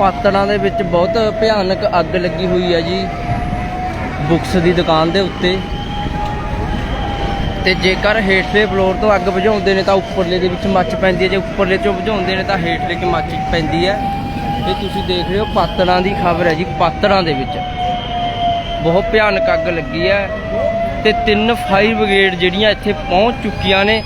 ਪਾਤੜਾਂ ਦੇ ਵਿੱਚ ਬਹੁਤ ਭਿਆਨਕ ਅੱਗ ਲੱਗੀ ਹੋਈ ਹੈ ਜੀ ਬੁక్స్ ਦੀ ਦੁਕਾਨ ਦੇ ਉੱਤੇ। ਤੇ ਜੇਕਰ ਹੇਠਲੇ ਫਲੋਰ ਤੋਂ ਅੱਗ ਬੁਝਾਉਂਦੇ ਨੇ ਤਾਂ ਉੱਪਰਲੇ ਦੇ ਵਿੱਚ ਮੱਚ ਪੈਂਦੀ ਹੈ। ਜੇ ਉੱਪਰਲੇ ਚੋਂ ਬੁਝਾਉਂਦੇ ਨੇ ਤਾਂ ਹੇਠਲੇ 'ਚ ਮੱਚ ਪੈਂਦੀ ਹੈ। ਇਹ ਤੁਸੀਂ ਦੇਖ ਰਹੇ ਹੋ ਪਾਤੜਾਂ ਦੀ ਖਬਰ ਹੈ ਜੀ, ਪਾਤੜਾਂ ਦੇ ਵਿੱਚ। ਬਹੁਤ ਭਿਆਨਕ ਅੱਗ ਲੱਗੀ ਹੈ। ਤੇ ਤਿੰਨ ਫਾਇਰ ਬ੍ਰਿਗੇਡ ਜਿਹੜੀਆਂ ਇੱਥੇ ਪਹੁੰਚ ਚੁੱਕੀਆਂ ਨੇ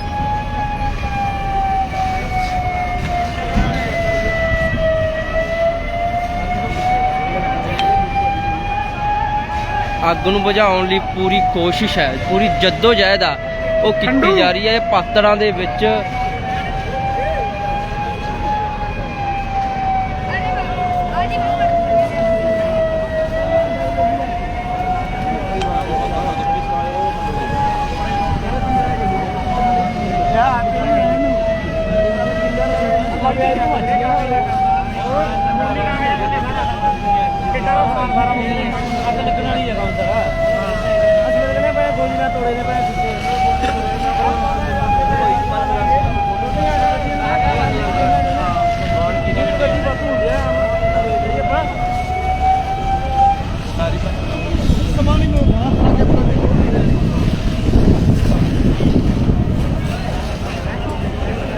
ਅੱਗ ਨੂੰ ਬੁਝਾਉਣ ਲਈ ਪੂਰੀ ਕੋਸ਼ਿਸ਼ ਹੈ ਪੂਰੀ ਜਹਿਦ ਆ। ਉਹ ਕੀਤੀ ਜਾ ਰਹੀ ਹੈ ਪਾਤੜਾਂ ਦੇ ਵਿੱਚ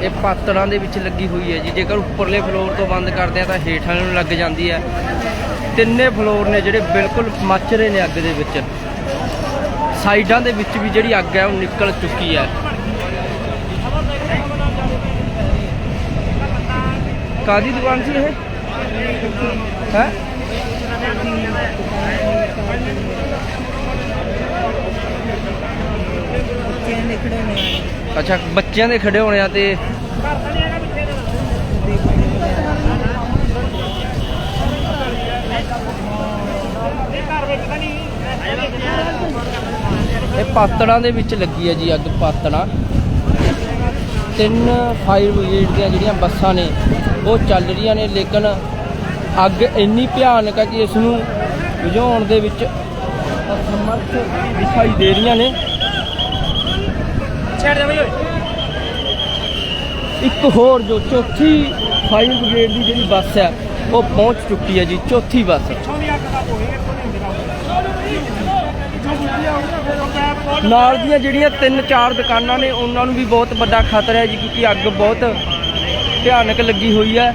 ਇਹ ਪਾਤੜਾਂ ਦੇ ਵਿੱਚ ਲੱਗੀ ਹੋਈ ਹੈ ਜੀ। ਜੇਕਰ ਉੱਪਰਲੇ ਫਲੋਰ ਤੋਂ ਬੰਦ ਕਰਦੇ ਆ ਤਾਂ ਹੇਠਾਂ ਨੂੰ ਲੱਗ ਜਾਂਦੀ ਹੈ। ਤਿੰਨੇ ਫਲੋਰ ਨੇ ਜਿਹੜੇ ਬਿਲਕੁਲ ਮੱਚ ਰਹੇ ਨੇ ਅੱਗ ਦੇ ਵਿੱਚ। ਸਾਈਡਾਂ ਦੇ ਵਿੱਚ ਵੀ ਜਿਹੜੀ ਅੱਗ ਹੈ ਉਹ ਨਿਕਲ ਚੁੱਕੀ ਹੈ। ਕਾਦੀ ਦੁਕਾਨ ਸੀ ਇਹ? ਹੈ? ਅੱਛਾ, ਬੱਚਿਆਂ ਦੇ ਖੜੇ ਹੋਣੇ ਆ ਤੇ ਇਹ ਪਾਤੜਾਂ ਦੇ ਵਿੱਚ ਲੱਗੀ ਹੈ ਜੀ ਅੱਗ, ਪਾਤੜਾਂ। ਤਿੰਨ ਫਾਇਰ ਬ੍ਰਿਗੇਡ ਦੀਆਂ ਜਿਹੜੀਆਂ ਬੱਸਾਂ ਨੇ, ਉਹ ਚੱਲ ਰਹੀਆਂ ਨੇ, ਲੇਕਿਨ ਅੱਗ ਇੰਨੀ ਭਿਆਨਕ ਹੈ ਕਿ ਇਸ ਨੂੰ ਬੁਝਾਉਣ ਦੇ ਵਿੱਚ ਅਸਮਰਥ ਦਿਖਾਈ ਦੇ ਰਹੀਆਂ ਨੇ। ਦੇ ਬਈ ਓਏ। ਇੱਕ ਹੋਰ ਜੋ ਚੌਥੀ ਫਾਇਰ ਬ੍ਰਿਗੇਡ ਦੀ ਜਿਹੜੀ ਬੱਸ ਹੈ ਉਹ ਪਹੁੰਚ ਚੁੱਕੀ ਹੈ ਜੀ ਚੌਥੀ ਬੱਸ। ਨਾਲ ਦੀਆਂ ਜਿਹੜੀਆਂ ਤਿੰਨ ਚਾਰ ਦੁਕਾਨਾਂ ਨੇ ਉਹਨਾਂ ਨੂੰ ਵੀ ਬਹੁਤ ਵੱਡਾ ਖਤਰਾ ਹੈ ਜੀ ਕਿਉਂਕਿ ਅੱਗ ਬਹੁਤ ਭਿਆਨਕ ਲੱਗੀ ਹੋਈ ਹੈ।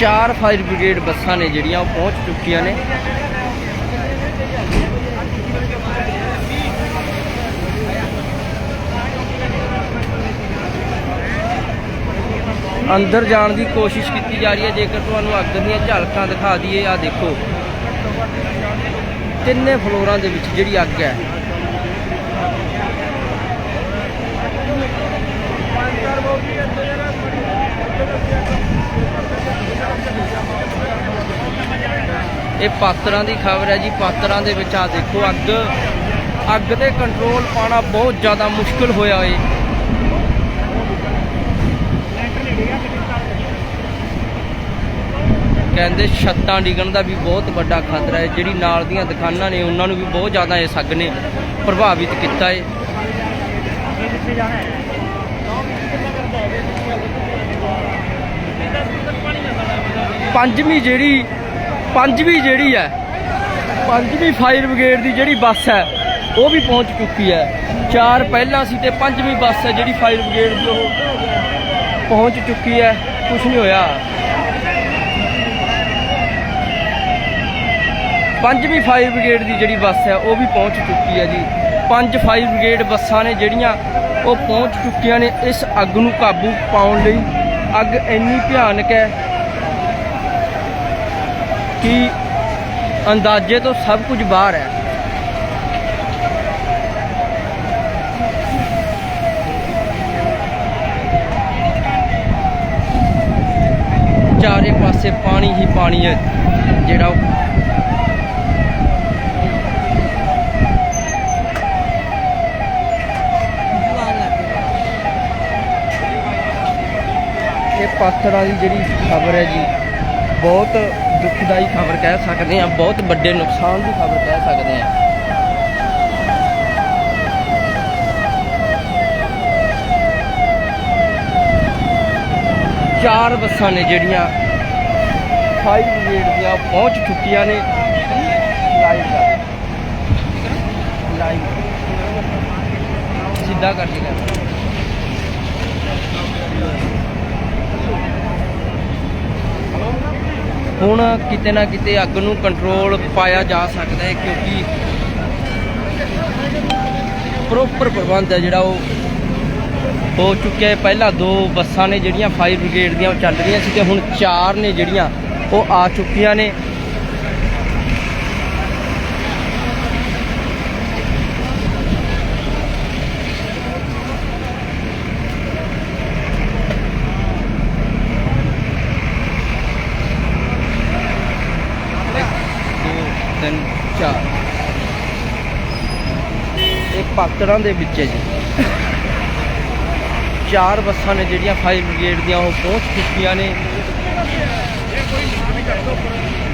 ਚਾਰ ਫਾਇਰ ਬ੍ਰਿਗੇਡ ਬੱਸਾਂ ਨੇ ਜਿਹੜੀਆਂ ਉਹ ਪਹੁੰਚ ਚੁੱਕੀਆਂ ਨੇ। ਅੰਦਰ ਜਾਣ ਦੀ ਕੋਸ਼ਿਸ਼ ਕੀਤੀ ਜਾ ਰਹੀ ਹੈ। ਜੇਕਰ ਤੁਹਾਨੂੰ ਅੱਗ ਦੀਆਂ ਝਲਕਾਂ ਦਿਖਾ ਦਈਏ ਆ ਦੇਖੋ। ਤਿੰਨੇ ਫਲੋਰਾਂ ਦੇ ਵਿੱਚ ਜਿਹੜੀ ਅੱਗ ਹੈ ਇਹ ਪਾਤਰਾਂ ਦੀ ਖਬਰ ਹੈ ਜੀ, ਪਾਤਰਾਂ ਦੇ ਵਿੱਚ ਆ ਦੇਖੋ ਅੱਗ। ਅੱਗ ਤੇ ਕੰਟਰੋਲ ਪਾਣਾ ਬਹੁਤ ਜ਼ਿਆਦਾ ਮੁਸ਼ਕਲ ਹੋਇਆ ਏ। ਕਹਿੰਦੇ ਛੱਤਾਂ ਡਿੱਗਣ ਦਾ ਵੀ ਬਹੁਤ ਵੱਡਾ ਖਤਰਾ ਹੈ, ਜਿਹੜੀ ਨਾਲ ਦੀਆਂ ਦੁਕਾਨਾਂ ਨੇ, ਉਹਨਾਂ ਨੂੰ ਵੀ ਬਹੁਤ ਜ਼ਿਆਦਾ ਇਸ ਅੱਗ ਨੇ ਪ੍ਰਭਾਵਿਤ ਕੀਤਾ ਹੈ ਕਿੱਥੇ ਜਾਣਾ ਹੈ ਪੰਜਵੀਂ ਜਿਹੜੀ ਪੰਜਵੀਂ ਜਿਹੜੀ ਹੈ, ਪੰਜਵੀਂ ਫਾਇਰ ਬ੍ਰਿਗੇਡ ਦੀ ਜਿਹੜੀ ਬੱਸ ਹੈ, ਉਹ ਵੀ ਪਹੁੰਚ ਚੁੱਕੀ ਹੈ। ਚਾਰ ਪਹਿਲਾਂ ਸੀ ਤੇ ਪੰਜਵੀਂ ਬੱਸ ਹੈ ਜਿਹੜੀ ਫਾਇਰ ਬ੍ਰਿਗੇਡ ਦੀ, ਉਹ ਪਹੁੰਚ ਚੁੱਕੀ ਹੈ। ਕੁਝ ਨਹੀਂ ਹੋਇਆ। ਪੰਜਵੀਂ ਫਾਇਰ ਬ੍ਰਿਗੇਡ ਦੀ ਜਿਹੜੀ ਬੱਸ ਹੈ, ਉਹ ਵੀ ਪਹੁੰਚ ਚੁੱਕੀ ਹੈ ਜੀ। ਪੰਜ ਫਾਇਰ ਬ੍ਰਿਗੇਡ ਬੱਸਾਂ ਨੇ ਜਿਹੜੀਆਂ, ਉਹ ਪਹੁੰਚ ਚੁੱਕੀਆਂ ਨੇ ਇਸ ਅੱਗ ਨੂੰ ਕਾਬੂ ਪਾਉਣ ਲਈ। ਅੱਗ ਇੰਨੀ ਭਿਆਨਕ ਹੈ ਕਿ ਅੰਦਾਜ਼ੇ ਤੋਂ ਸਭ ਕੁਝ ਬਾਹਰ ਹੈ। ਚਾਰੇ ਪਾਸੇ ਪਾਣੀ ਹੀ ਪਾਣੀ ਹੈ ਜਿਹੜਾ ਇਹ ਪਾਤੜਾਂ ਦੀ ਜਿਹੜੀ ਖਬਰ ਹੈ ਜੀ, ਬਹੁਤ ਦੁਖਦਾਈ ਖਬਰ ਕਹਿ ਸਕਦੇ ਆ ਬਹੁਤ ਵੱਡੇ ਨੁਕਸਾਨ ਦੀ ਖਬਰ ਕਹਿ ਸਕਦੇ ਆ ਚਾਰ ਬੱਸਾਂ ਨੇ ਜਿਹੜੀਆਂ 5 ਬ੍ਰਿਗੇਡ ਦੀਆਂ ਪਹੁੰਚ ਚੁੱਕੀਆਂ ਨੇ। ਲਾਈਵ ਦਾ। ਲਾਈਵ ਸਿੱਧਾ ਕਰਕੇ ਕਰ ਹੁਣ ਕਿਤੇ ਨਾ ਕਿਤੇ ਅੱਗ ਨੂੰ ਕੰਟਰੋਲ ਪਾਇਆ ਜਾ ਸਕਦਾ ਹੈ ਕਿਉਂਕਿ ਪ੍ਰੋਪਰ ਪ੍ਰਬੰਧ ਹੈ ਜਿਹੜਾ ਉਹ ਹੋ ਚੁੱਕਿਆ ਹੈ। ਪਹਿਲਾਂ ਦੋ ਬੱਸਾਂ ਨੇ ਜਿਹੜੀਆਂ ਫਾਇਰ ਬ੍ਰਿਗੇਡ ਦੀਆਂ ਉਹ ਚੱਲ ਰਹੀਆਂ ਸੀ ਤੇ ਹੁਣ ਚਾਰ ਨੇ ਜਿਹੜੀਆਂ ਉਹ ਆ ਚੁੱਕੀਆਂ ਨੇ ਇੱਕ, ਦੋ ਤਿੰਨ ਚਾਰ ਇਹ ਪਾਤੜਾਂ ਦੇ ਵਿੱਚ ਹੈ ਜੀ। ਚਾਰ ਬੱਸਾਂ ਨੇ ਜਿਹੜੀਆਂ ਫਾਇਰ ਬ੍ਰਿਗੇਡ ਦੀਆਂ ਉਹ ਪਹੁੰਚ ਚੁੱਕੀਆਂ ਨੇ।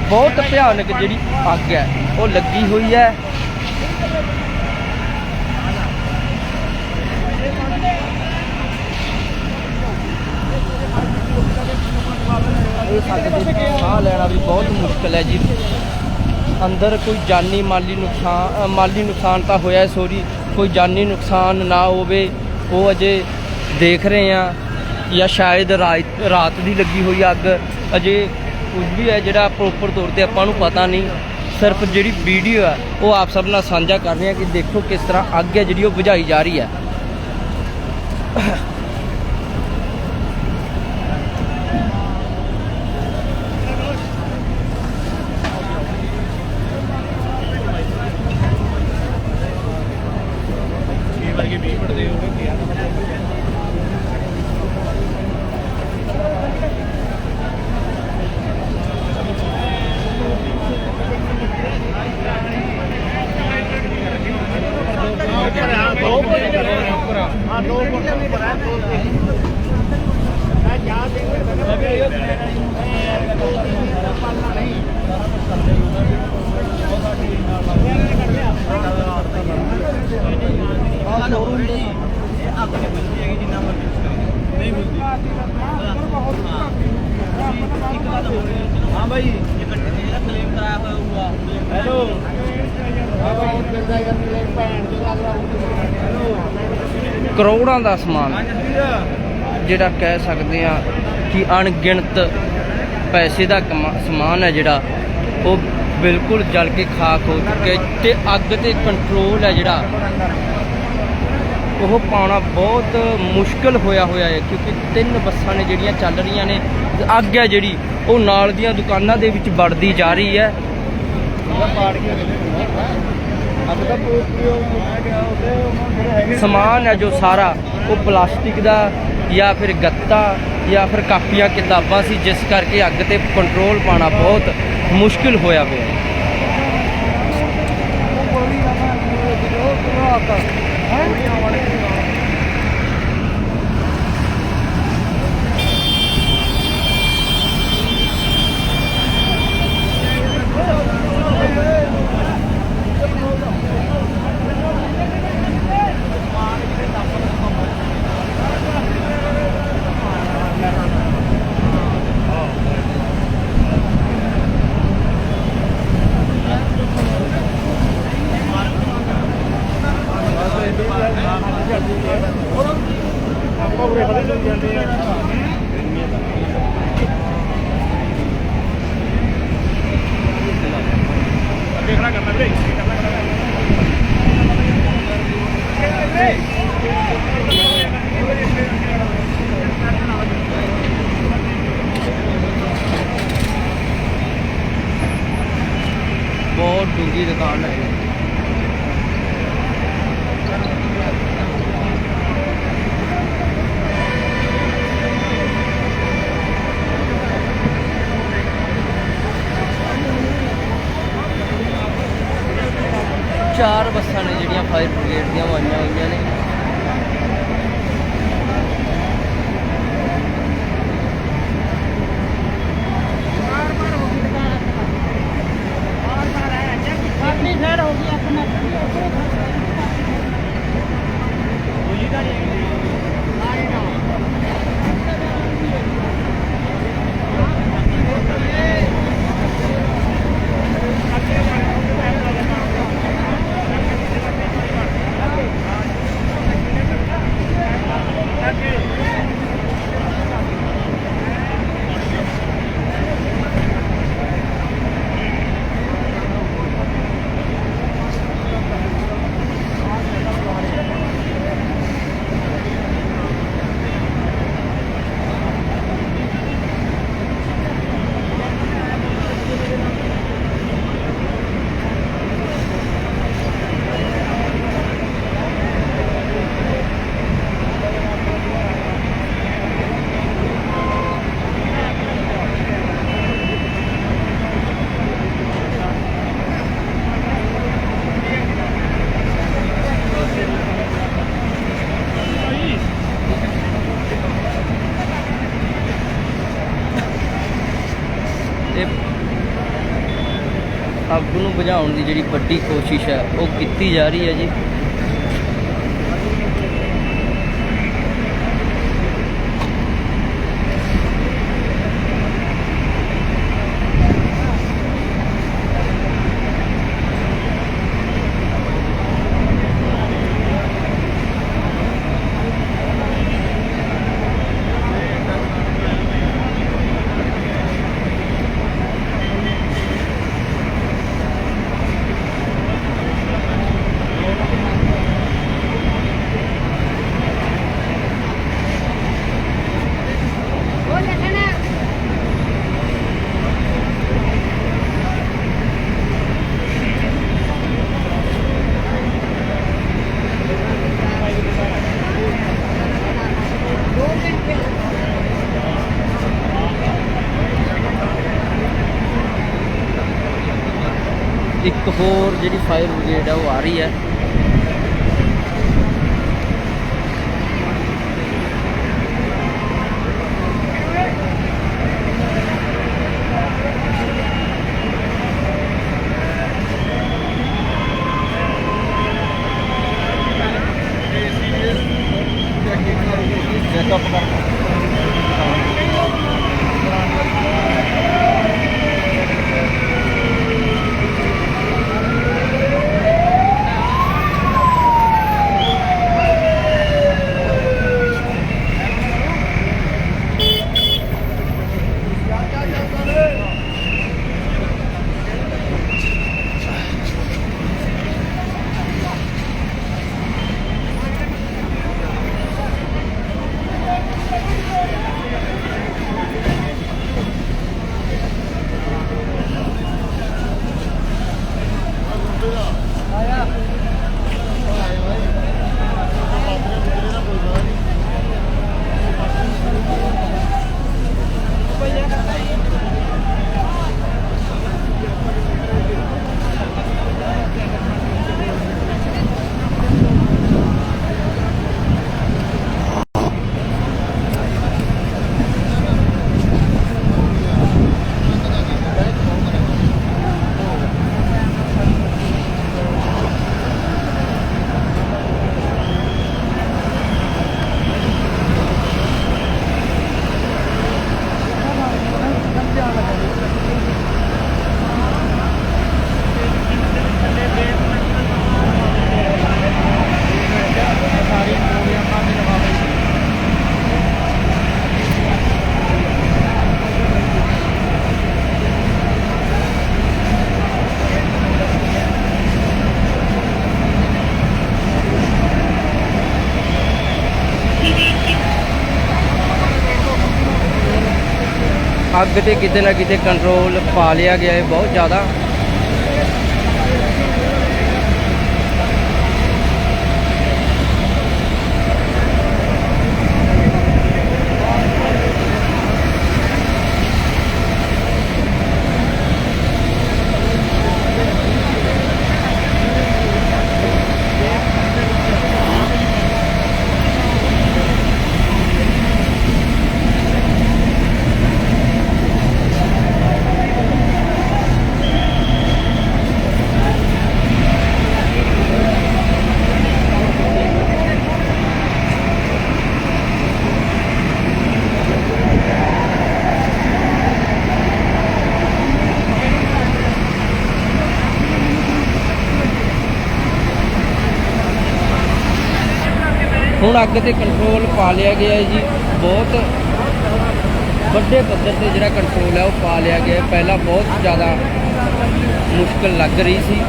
ਬਹੁਤ ਭਿਆਨਕ ਜਿਹੜੀ ਅੱਗ ਹੈ, ਉਹ ਲੱਗੀ ਹੋਈ ਹੈ। ਇਸ ਅੱਗ ਸਾਹ ਲੈਣਾ ਵੀ ਬਹੁਤ ਮੁਸ਼ਕਲ ਹੈ ਜੀ। ਅੰਦਰ ਕੋਈ ਜਾਨੀ ਮਾਲੀ ਨੁਕਸਾਨ ਮਾਲੀ ਨੁਕਸਾਨ ਤਾਂ ਹੋਇਆ ਸੋਰੀ ਕੋਈ ਜਾਨੀ ਨੁਕਸਾਨ ਨਾ ਹੋਵੇ, ਉਹ ਅਜੇ ਦੇਖ ਰਹੇ ਆ ਜਾਂ ਸ਼ਾਇਦ ਰਾਤ ਰਾਤ ਦੀ ਲੱਗੀ ਹੋਈ ਅੱਗ ਅਜੇ ਕੁਝ ਵੀ ਹੈ ਜਿਹੜਾ ਪ੍ਰੋਪਰ ਤੌਰ ਤੇ ਆਪਾਂ ਨੂੰ ਪਤਾ ਨਹੀਂ। ਸਿਰਫ ਜਿਹੜੀ ਵੀਡੀਓ ਹੈ ਉਹ ਆਪ ਸਭ ਨਾਲ ਸਾਂਝਾ ਕਰ ਰਹੇ ਆ ਕਿ ਦੇਖੋ ਕਿਸ ਤਰ੍ਹਾਂ ਅੱਗ ਹੈ ਜਿਹੜੀ ਉਹ ਬੁਝਾਈ ਜਾ ਰਹੀ ਹੈ। ਕਰੋੜਾਂ ਦਾ ਸਮਾਨ ਜਿਹੜਾ ਕਹਿ ਸਕਦੇ ਆ ਕਿ ਅਣਗਿਣਤ ਪੈਸੇ ਦਾ ਕਮਾ- ਸਮਾਨ ਹੈ ਜਿਹੜਾ, ਉਹ ਬਿਲਕੁਲ ਜਲ ਕੇ ਖਾਕ ਹੋ ਚੁੱਕਿਆ ਹੈ ਤੇ ਅੱਗ ਤੇ ਕੰਟਰੋਲ ਹੈ ਜਿਹੜਾ, ਉਹ ਪਾਉਣਾ ਬਹੁਤ ਮੁਸ਼ਕਲ ਹੋਇਆ ਹੋਇਆ ਹੈ ਕਿਉਂਕਿ ਤਿੰਨ ਬੱਸਾਂ ਨੇ ਜਿਹੜੀਆਂ ਚੱਲ ਰਹੀਆਂ ਨੇ ਅੱਗ ਹੈ ਜਿਹੜੀ, ਉਹ ਨਾਲ ਦੀਆਂ ਦੁਕਾਨਾਂ ਦੇ ਵਿੱਚ ਵੜਦੀ ਜਾ ਰਹੀ ਹੈ। ਸਮਾਨ ਹੈ ਜੋ ਸਾਰਾ ਉਹ ਪਲਾਸਟਿਕ ਦਾ ਜਾਂ ਫਿਰ ਗੱਤਾ ਜਾਂ ਫਿਰ ਕਾਪੀਆਂ ਕਿਤਾਬਾਂ ਸੀ ਜਿਸ ਕਰਕੇ ਅੱਗ ਤੇ ਕੰਟਰੋਲ ਪਾਣਾ ਬਹੁਤ ਮੁਸ਼ਕਿਲ ਹੋਇਆ ਪਿਆ ਹੈ। ਜਿਹੜੀ ਵੱਡੀ ਕੋਸ਼ਿਸ਼ ਹੈ ਉਹ ਕੀਤੀ ਜਾ ਰਹੀ ਹੈ ਜੀ ਇੱਕ ਹੋਰ ਜਿਹੜੀ ਫਾਇਰ ਬ੍ਰਿਗੇਡ ਹੈ ਉਹ ਆ ਰਹੀ ਹੈ। ਅੱਗ ਤੇ ਕਿਤੇ ਨਾ ਕਿਤੇ ਕੰਟਰੋਲ ਪਾ ਲਿਆ ਗਿਆ ਹੈ ਬਹੁਤ ਜ਼ਿਆਦਾ। ਹੁਣ ਅੱਗ ਤੇ ਕੰਟਰੋਲ ਪਾ ਲਿਆ ਗਿਆ ਹੈ ਜੀ। ਬਹੁਤ ਵੱਡੇ ਪੱਧਰ ਤੇ ਜਿਹੜਾ ਕੰਟਰੋਲ ਹੈ ਉਹ ਪਾ ਲਿਆ ਗਿਆ ਪਹਿਲਾਂ ਬਹੁਤ ਜ਼ਿਆਦਾ ਮੁਸ਼ਕਲ ਲੱਗ ਰਹੀ ਸੀ।